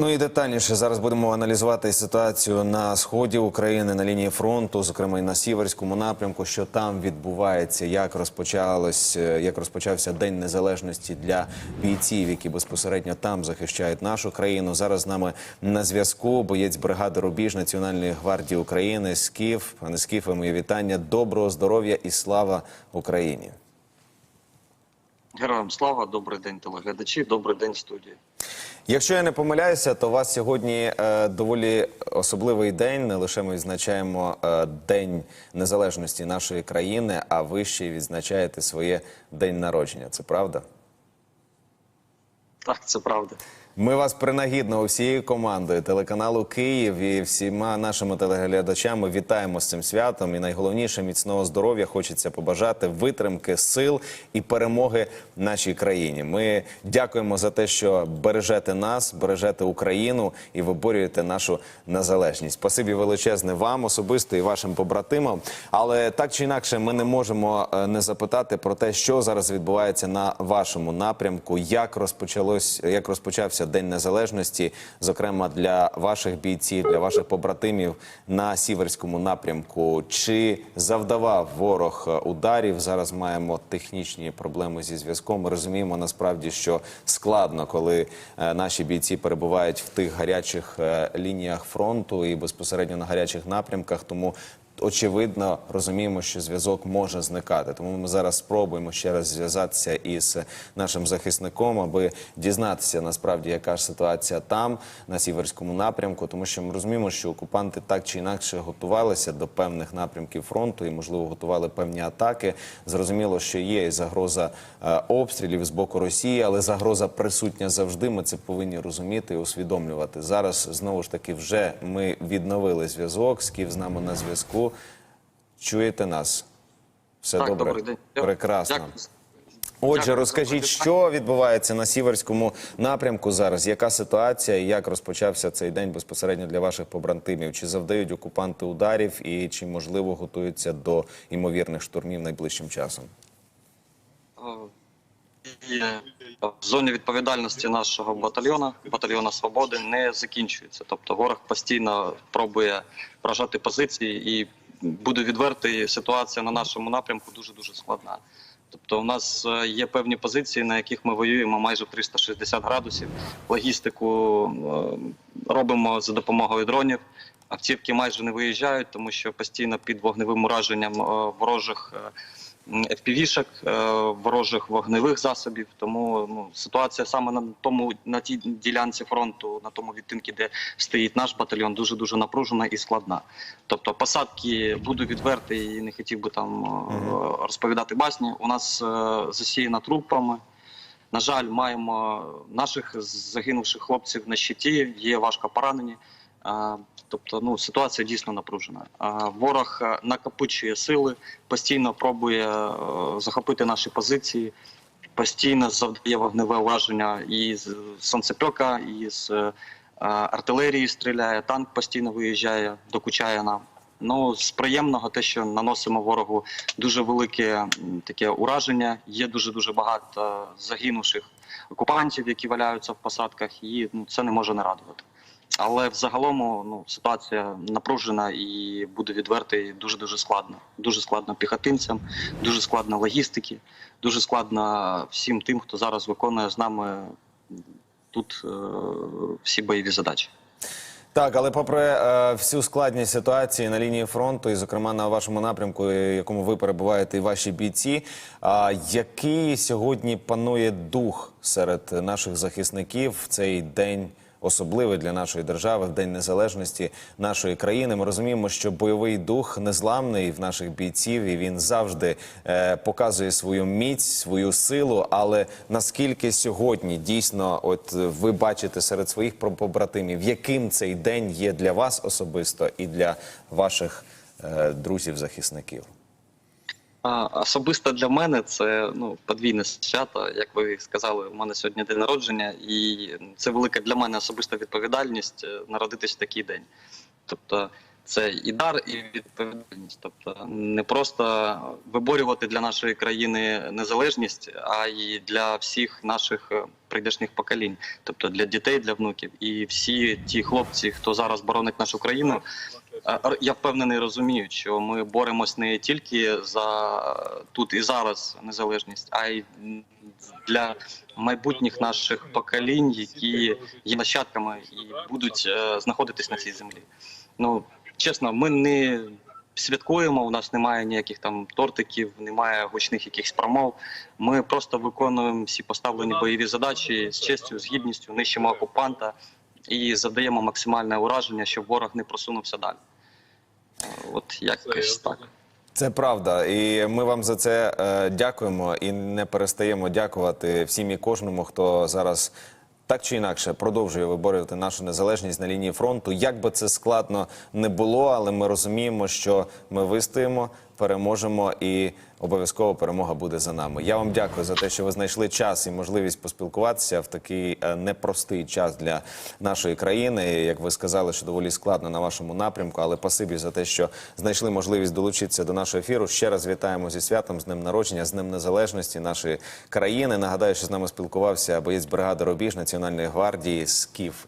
Ну і детальніше зараз будемо аналізувати ситуацію на сході України на лінії фронту, зокрема і на сіверському напрямку, що там відбувається, як розпочалось, е, як розпочався День Незалежності для бійців, які безпосередньо там захищають нашу країну. Зараз з нами на зв'язку боєць бригади Рубіж Національної гвардії України Скіф. Пане Скіфе, мої вітання. Доброго здоров'я і слава Україні. Героям слава, добрий день, телеглядачі, добрий день, студії. Якщо я не помиляюся, то у вас сьогодні е, доволі особливий день. Не лише ми відзначаємо е, День Незалежності нашої країни, а ви ще й відзначаєте своє день народження. Це правда? Так, це правда. Ми вас принагідно усією командою телеканалу Київ і всіма нашими телеглядачами вітаємо з цим святом. І найголовніше міцного здоров'я хочеться побажати витримки, сил і перемоги нашій країні. Ми дякуємо за те, що бережете нас, бережете Україну і виборюєте нашу незалежність. Спасибі величезне вам особисто і вашим побратимам. Але так чи інакше, ми не можемо е, не запитати про те, що зараз відбувається на вашому напрямку, як розпочалось, як розпочався День Незалежності, зокрема для ваших бійців, для ваших побратимів на сіверському напрямку. Чи завдавав ворог е, ударів? Зараз маємо технічні проблеми зі зв'язком. Ми розуміємо насправді, що складно, коли е, наші бійці перебувають в тих гарячих е, лініях фронту і безпосередньо на гарячих напрямках. Тому очевидно розуміємо, що зв'язок може зникати. Тому ми зараз спробуємо ще раз зв'язатися із нашим захисником, аби дізнатися насправді, яка ж ситуація там на сіверському напрямку, тому що ми розуміємо, що окупанти так чи інакше готувалися до певних напрямків фронту і, можливо, готували певні атаки. Зрозуміло, що є і загроза е, обстрілів з боку Росії, але загроза присутня завжди. Ми це повинні розуміти і усвідомлювати. Зараз знову ж таки вже ми відновили зв'язок. Скіф з нами на зв'язку. Чуєте нас? Все так, добре? добрий день. Прекрасно. Дякую. Отже, Дякую. розкажіть, що відбувається на сіверському напрямку зараз? Яка ситуація і як розпочався цей день безпосередньо для ваших побратимів? Чи завдають окупанти ударів і чи можливо готуються до імовірних штурмів найближчим часом? Е, в зоні відповідальності нашого батальйону, батальйону свободи, не закінчується. Тобто ворог постійно пробує вражати позиції, і буде відвертий, ситуація на нашому напрямку дуже дуже складна. Тобто, у нас е, є певні позиції, на яких ми воюємо майже в 360 градусів. Логістику е, робимо за допомогою дронів. Автівки майже не виїжджають, тому що постійно під вогневим ураженням е, ворожих FPV-шок, е, ворожих вогневих засобів. Тому ну, ситуація саме на тому на тій ділянці фронту, на тому відтинку, де стоїть наш батальйон, дуже дуже напружена і складна. Тобто, посадки буду відвертий і не хотів би там е, розповідати басні. У нас е, засіяна трупами. На жаль, маємо наших загинувших хлопців на щиті, є важко поранені. Тобто, ну ситуація дійсно напружена. Ворог е, накопичує сили, постійно пробує е, захопити наші позиції, постійно завдає вогневе ураження і з сонцепьока, і з е, артилерії стріляє. Танк постійно виїжджає, докучає нам. Ну з приємного, те, що наносимо ворогу дуже велике таке ураження. Є дуже дуже багато загинувших окупантів, які валяються в посадках, і ну це не може не радувати. Але взагалом ну, ситуація напружена і буде відвертий дуже дуже складно. Дуже складно піхотинцям, дуже складно логістики, дуже складно всім тим, хто зараз виконує з нами тут е, всі бойові задачі. Так, але попри е, всю складність ситуації на лінії фронту, і зокрема на вашому напрямку, е, якому ви перебуваєте, і ваші бійці, а який сьогодні панує дух серед наших захисників в цей день? Особливий для нашої держави в день незалежності нашої країни. Ми розуміємо, що бойовий дух незламний в наших бійців, і він завжди е, показує свою міць, свою силу. Але наскільки сьогодні дійсно, от ви бачите серед своїх побратимів, яким цей день є для вас особисто і для ваших е, друзів-захисників? А, Особисто для мене це ну подвійне свято. Як ви сказали, у мене сьогодні день народження, і це велика для мене особиста відповідальність е, народитись в такий день. Тобто Це і дар, і відповідальність. Тобто не просто виборювати для нашої країни незалежність, а й для всіх наших е, прийдешніх поколінь, тобто для дітей, для внуків. І всі ті хлопці, хто зараз боронить нашу країну, я впевнений, розуміють, що ми боремось не тільки за тут і зараз незалежність, а й для майбутніх наших поколінь, які є нащадками і будуть е, знаходитись на цій землі. Ну чесно, ми не святкуємо. У нас немає ніяких там тортиків, немає гучних якихось промов. Ми просто виконуємо всі поставлені бойові задачі з честю, з гідністю, нищимо окупанта і задаємо максимальне ураження, щоб ворог не просунувся далі. От якось так. Це правда, і ми вам за це е, дякуємо і не перестаємо дякувати всім і кожному, хто зараз так чи інакше продовжує виборювати нашу незалежність на лінії фронту. Як би це складно не було, але ми розуміємо, що ми вистоїмо, переможемо і обов'язково перемога буде за нами. Я вам дякую за те, що ви знайшли час і можливість поспілкуватися в такий е, непростий час для нашої країни. Як ви сказали, що доволі складно на вашому напрямку, але пасибі за те, що знайшли можливість долучитися до нашого ефіру. Ще раз вітаємо зі святом, з днем народження, з днем незалежності нашої країни. Нагадаю, що з нами спілкувався боєць бригади Рубіж Національної гвардії Скіф